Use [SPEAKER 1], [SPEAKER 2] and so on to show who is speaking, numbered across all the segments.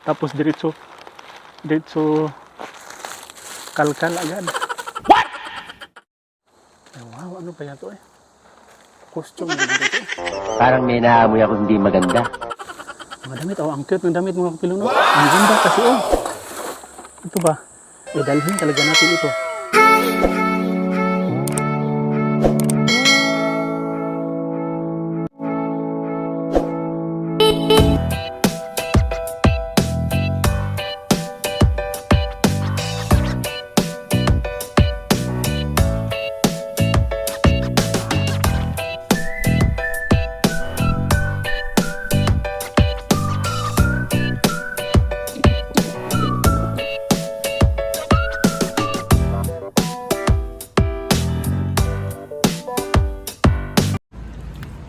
[SPEAKER 1] Tapos diretso, diretso kalkal agad. What? Ay, wow, ano pa yan to eh? Costume na dito eh.
[SPEAKER 2] Parang may naamoy ako hindi maganda.
[SPEAKER 1] Mga damit, oh, ang cute ng damit mga kapiluno. Ang ganda kasi oh. Ito ba? Eh, dalhin talaga natin ito.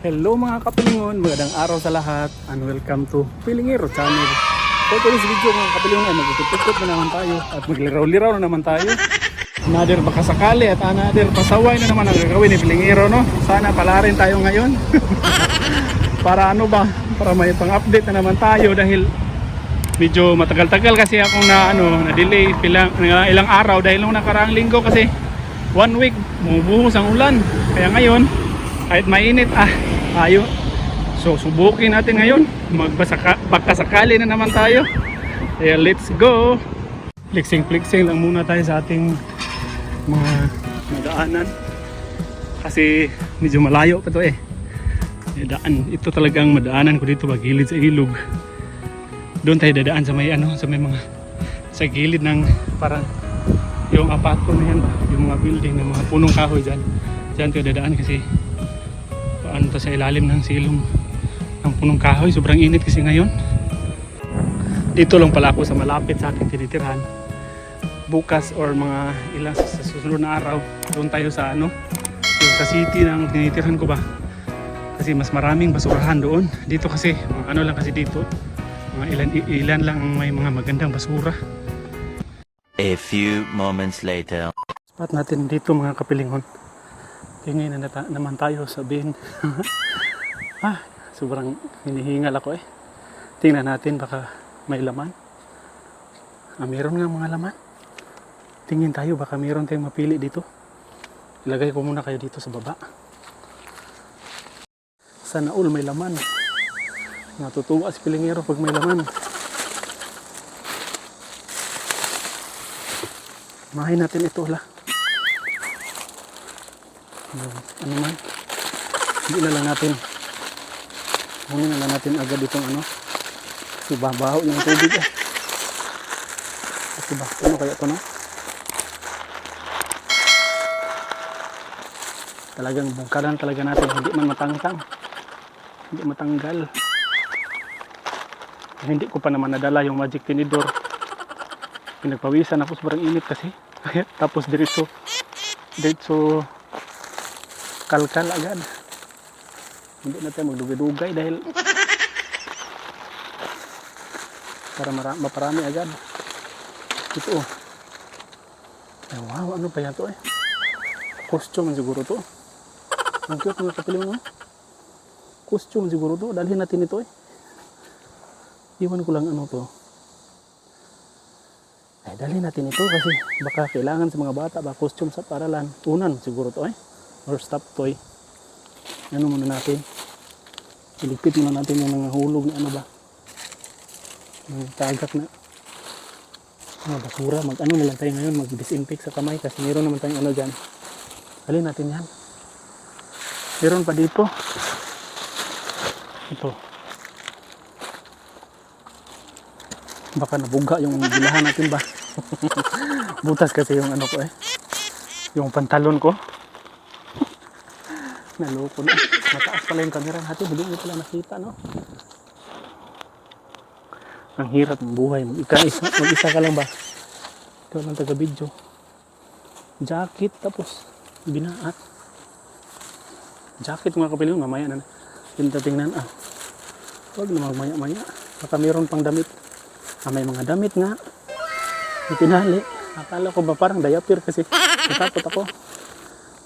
[SPEAKER 1] Hello mga kapilingon, magandang araw sa lahat and welcome to Pilingero Channel. For today's video mga kapilingon ay magtutukot na naman tayo at magliraw-liraw na naman tayo. Another baka sakali at another pasaway na naman ang gagawin ni Pilingero no. Sana pala rin tayo ngayon. Para ano ba? Para may pang-update na naman tayo dahil medyo matagal-tagal kasi akong na ano, na-delay ilang, ilang araw dahil nung nakaraang linggo kasi one week bumubuhos ang ulan. Kaya ngayon kahit mainit ah tayo. So subukin natin ngayon. Magbasaka na naman tayo. Kaya let's go. Flexing flexing lang muna tayo sa ating mga madaanan kasi medyo malayo pa to eh. May daan ito talagang madaanan ko dito gilid sa ilog. Doon tayo dadaan sa may ano sa may mga sa gilid ng parang yung apato na yan. Yung mga building ng mga punong kahoy dyan. Dyan tayo dadaan kasi ano to sa ilalim ng silong ng punong kahoy. Sobrang init kasi ngayon. Dito lang pala ako sa malapit sa ating tinitirhan. Bukas or mga ilang sa susunod na araw doon tayo sa ano sa city ng tinitirhan ko ba? Kasi mas maraming basurahan doon. Dito kasi mga ano lang kasi dito mga ilan ilan lang ang may mga magandang basura.
[SPEAKER 3] A few moments later.
[SPEAKER 1] Spot natin dito mga kapilingon. Tingin na nata- naman tayo sa bin. ah, sobrang hinihingal ako eh. Tingnan natin baka may laman. Ah, meron nga mga laman. Tingin tayo baka meron tayong mapili dito. Ilagay ko muna kayo dito sa baba. Sana all may laman. Natutuwa si Pilingero pag may laman. Mahay natin ito la. Ano, man. Hindi na lang natin. Kunin na lang natin agad itong ano. Kasi babaho yung tubig eh. Kasi ba? Ano kaya ito no? Talagang bungkaran talaga natin. Hindi man matangtang. Hindi matanggal. Hindi ko pa naman nadala yung magic tinidor pinagpawisan ako sobrang init kasi tapos diretso diretso kalkal agad. Hindi na tayo magdugay-dugay dahil para maparami agad. Ito oh. Ay, wow ano pa yan to eh? Costume siguro to. Ang cute mga kapiling mo costume siguro to. Dalhin natin ito eh. Iwan ko lang ano to. Ay, dali natin ito kasi baka kailangan sa mga bata ba costume sa paralan. Unan siguro to eh. Or stop toy. Ano muna natin? Iligpit muna natin yung mga hulog na ano ba. Yung tagak na mga basura. Mag ano na lang tayo ngayon. Mag disinfect sa kamay kasi meron naman tayong ano dyan. Dali natin yan. Meron pa dito. Ito. baka nabuga yung bilahan natin ba butas kasi yung ano ko eh yung pantalon ko naloko na. Mataas pala yung camera. Natin hindi nyo pala nakita no? Ang hirap ng buhay mag isa, mag isa ka lang ba? Ikaw lang taga video jacket tapos binaat jacket mga kapiling mamaya na tinta tingnan ah. Huwag na mamaya maya baka mayroon pang damit. Ah, may mga damit nga. May tinali. Akala ko ba parang diaper kasi natakot ako.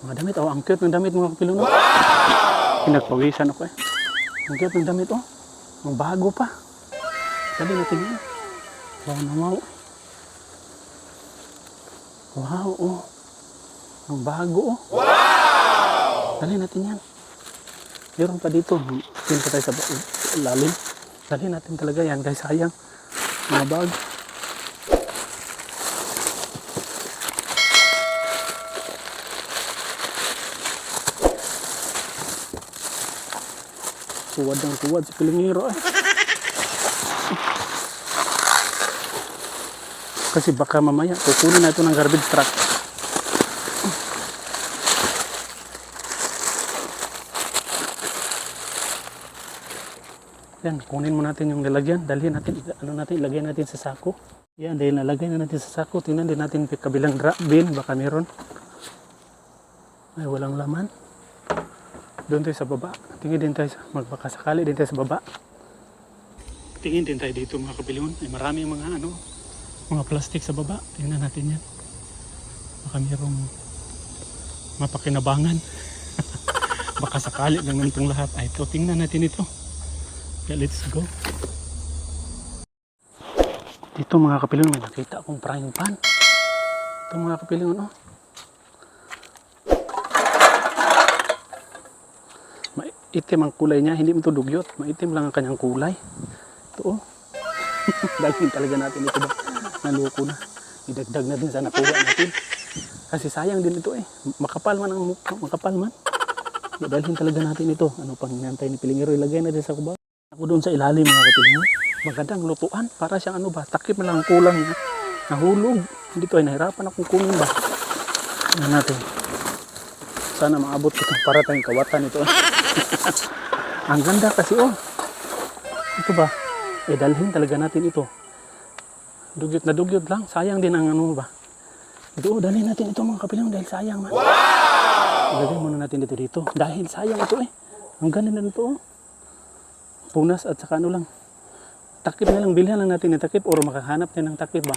[SPEAKER 1] Mga damit. Oh, ang cute ng damit mga kapilong. Wow! Pinagpawisan ako eh. Ang cute ng damit oh. Ang bago pa. Sabi natin yan. Wow na wow. Wow, oh. Ang bago, oh. Wow! Dali natin yan. Meron pa dito. Tingin pa tayo sa lalim. Dali natin talaga yan, guys. Sayang. Mga bag. Tuwad ang tuwad si Pilingiro eh. Kasi baka mamaya kukunin na ito ng garbage truck. Yan, kunin mo natin yung lalagyan. Dalhin natin, ano natin, ilagay natin sa sako. Yan, dahil nalagay na natin sa sako. Tingnan din natin kabilang dra- bin, baka meron. Ay, walang laman. Doon tayo sa baba. Tingin din tayo, sa, magbaka sakali din tayo sa baba. Tingin din tayo dito mga kapilingon. Ay maraming mga ano, mga plastic sa baba. Tingnan natin yan. Baka mayroong mapakinabangan. Baka sakali lang itong lahat. Ay, ito, tingnan natin ito. Kaya let's go. Dito mga kapilingon, may nakita akong frying pan. Ito mga kapilingon, oh. Maitim ang kulay niya, hindi ito dugyot. Maitim lang ang kanyang kulay. Ito, oh. Dagin talaga natin ito ba? Naloko na. Idagdag na din sa nakuha natin. Kasi sayang din ito eh. Makapal man ang mukha, makapal man. Dalhin talaga natin ito. Ano pang hinantay ni Pilingero, ilagay na din sa kubaw. Ako doon sa ilalim mga kapilingon. Magandang lutuan. Para siyang ano ba, takip na lang ang kulang niya. Nahulog. Dito ay nahirapan akong kunin ba. Ano natin. Sana maabot ko para tayong kawatan ito. ang ganda kasi oh. Ito ba? Eh dalhin talaga natin ito. Dugyot na dugyot lang. Sayang din ang ano ba. Ito oh, dalhin natin ito mga kapilang dahil sayang man. Wow! Ilagay muna natin dito dito. Dahil sayang ito eh. Ang ganda na ito oh. Punas at saka ano lang. Takip na lang. Bilhan lang natin ng takip or makahanap din ng takip ba.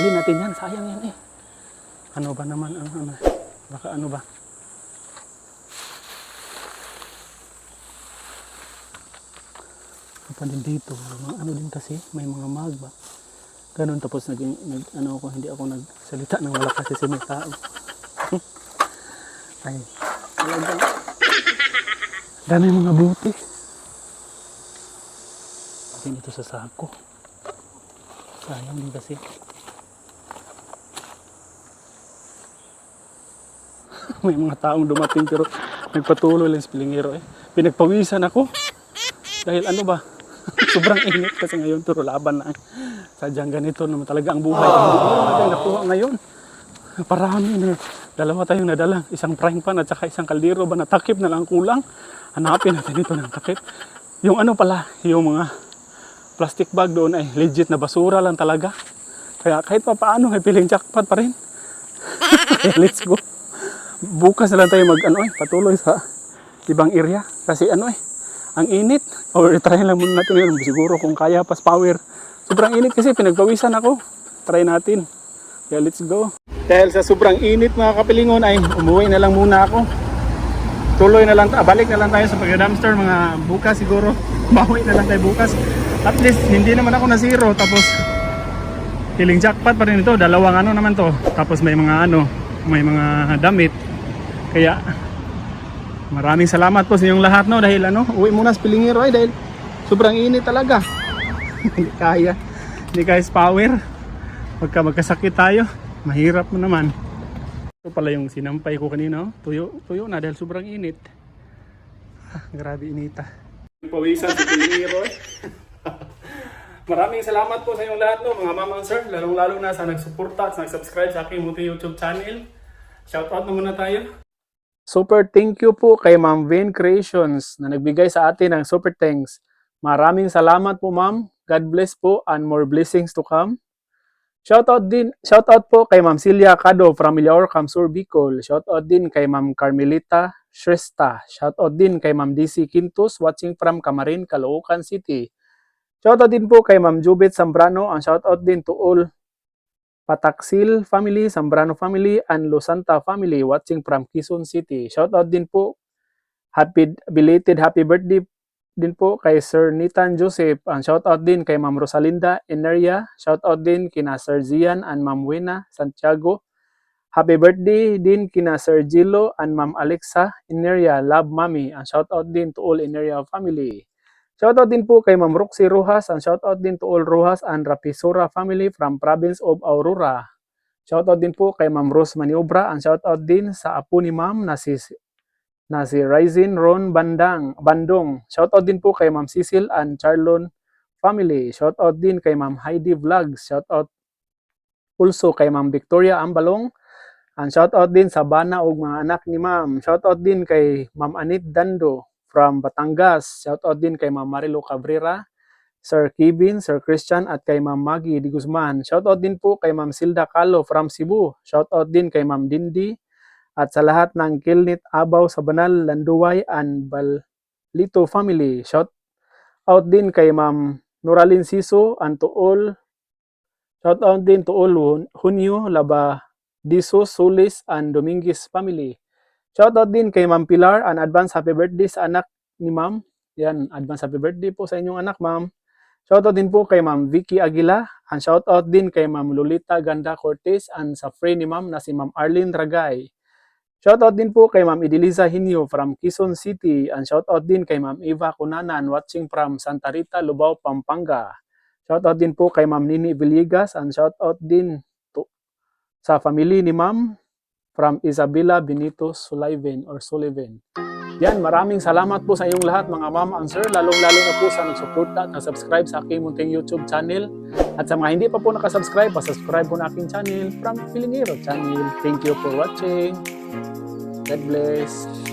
[SPEAKER 1] Alin natin yan. Sayang yan eh. Ano ba naman ang ano. Baka ano ba. Pa din dito. Ano din kasi, may mga mag ba. Ganun tapos naging, nag, ano ako, hindi ako nagsalita ng malakas kasi may tao. Ay, talagang, dami mga buti. Din ito sa sako. Sayang din kasi. may mga taong dumating pero nagpatuloy lang sa pilingero eh. Pinagpawisan ako. Dahil ano ba, sobrang init kasi ngayon turo laban na. Sadyang ganito naman talaga ang buhay. Hindi natin nakuha ngayon. Parami na. Dalawa tayong nadala. Isang frying pan at saka isang kaldero ba na takip na lang kulang. Hanapin natin ito ng takip. Yung ano pala, yung mga plastic bag doon ay legit na basura lang talaga. Kaya kahit pa paano ay piling jackpot pa rin. Let's go. Bukas na lang tayo mag ano eh, patuloy sa ibang area. Kasi ano eh, ang init. Or try lang muna natin yun. Siguro kung kaya pas power. Sobrang init kasi pinagpawisan ako. Try natin. Kaya let's go. Dahil sa sobrang init mga kapilingon ay umuwi na lang muna ako. Tuloy na lang, balik na lang tayo sa pag-dumpster mga bukas siguro. Bawi na lang tayo bukas. At least hindi naman ako na zero. Tapos feeling jackpot pa rin ito. Dalawang ano naman to. Tapos may mga ano, may mga damit. Kaya Maraming salamat po sa inyong lahat no dahil ano, uwi muna sa Pilingero ay dahil sobrang init talaga. Hindi kaya. Hindi kaya power. Pagka magkasakit tayo, mahirap mo naman. Ito pala yung sinampay ko kanina, oh. tuyo, tuyo na dahil sobrang init. Ah, grabe inita. Pawisan sa Pilingero eh. Maraming salamat po sa inyong lahat no, mga mamang sir, lalong-lalo na sa nagsuporta at nag-subscribe sa aking Muti YouTube channel. Shoutout na muna tayo. Super thank you po kay Ma'am Vin Creations na nagbigay sa atin ng super thanks. Maraming salamat po ma'am. God bless po and more blessings to come. Shoutout din, shoutout po kay Ma'am Celia Cado from Milaor, Camsur, Bicol. Shoutout din kay Ma'am Carmelita Shresta. Shoutout din kay Ma'am DC Quintus watching from Camarin, Caloocan City. Shoutout din po kay Ma'am Jubit Zambrano. Ang shoutout din to all Pataksil family, Zambrano family, and Losanta family watching from Quezon City. Shoutout din po. Happy belated happy birthday din po kay Sir Nitan Joseph. Ang shoutout din kay Ma'am Rosalinda Eneria. Shoutout din kina Sir Zian and Ma'am Wina Santiago. Happy birthday din kina Sir Gilo and Ma'am Alexa Ineria, Love Mommy. Ang shoutout din to all Ineria family. Shoutout din po kay Ma'am Roxy Rojas. Ang shoutout din to all Rojas and Rapisura family from province of Aurora. Shoutout din po kay Ma'am Rose Maniobra. Ang shoutout din sa apo ni Ma'am na si na si Ryzen Ron Bandang, Bandong. Shoutout din po kay Ma'am Cecil and Charlon family. Shoutout din kay Ma'am Heidi Vlogs. Shoutout also kay Ma'am Victoria Ambalong. And shoutout din sa bana ug mga anak ni Ma'am. Shoutout din kay Ma'am Anit Dando from Batangas. Shoutout din kay Ma'am Marilo Cabrera, Sir Kevin, Sir Christian at kay Ma'am Maggie Di Guzman. Shoutout din po kay Ma'am Silda Calo from Cebu. Shoutout din kay Ma'am Dindi at sa lahat ng Kilnit Abaw sa Banal, Landuway and Balito family. Shout out din kay Ma'am Noralin Siso and to all Shout out din to all Hun- Hunyo, Laba, Disos, Solis, and Dominguez family. Shout out din kay Ma'am Pilar and advance happy birthday sa anak ni Ma'am. Yan, advance happy birthday po sa inyong anak, Ma'am. Shout out din po kay Ma'am Vicky Aguila and shout out din kay Ma'am Lolita Ganda Cortez and sa friend ni Ma'am na si Ma'am Arlene Ragay. Shoutout din po kay Ma'am Idiliza Hinyo from Quezon City and shoutout din kay Ma'am Eva Cunanan watching from Santa Rita, Lubao, Pampanga. Shoutout din po kay Ma'am Nini Villegas and shoutout din to, sa family ni Ma'am from Isabela Benito Sullivan or Sullivan. Yan, maraming salamat po sa inyong lahat mga ma'am and sir, lalong-lalo na po sa nagsuporta at subscribe sa aking munting YouTube channel. At sa mga hindi pa po nakasubscribe, pasubscribe po na aking channel from Pilingero Channel. Thank you for watching. God bless.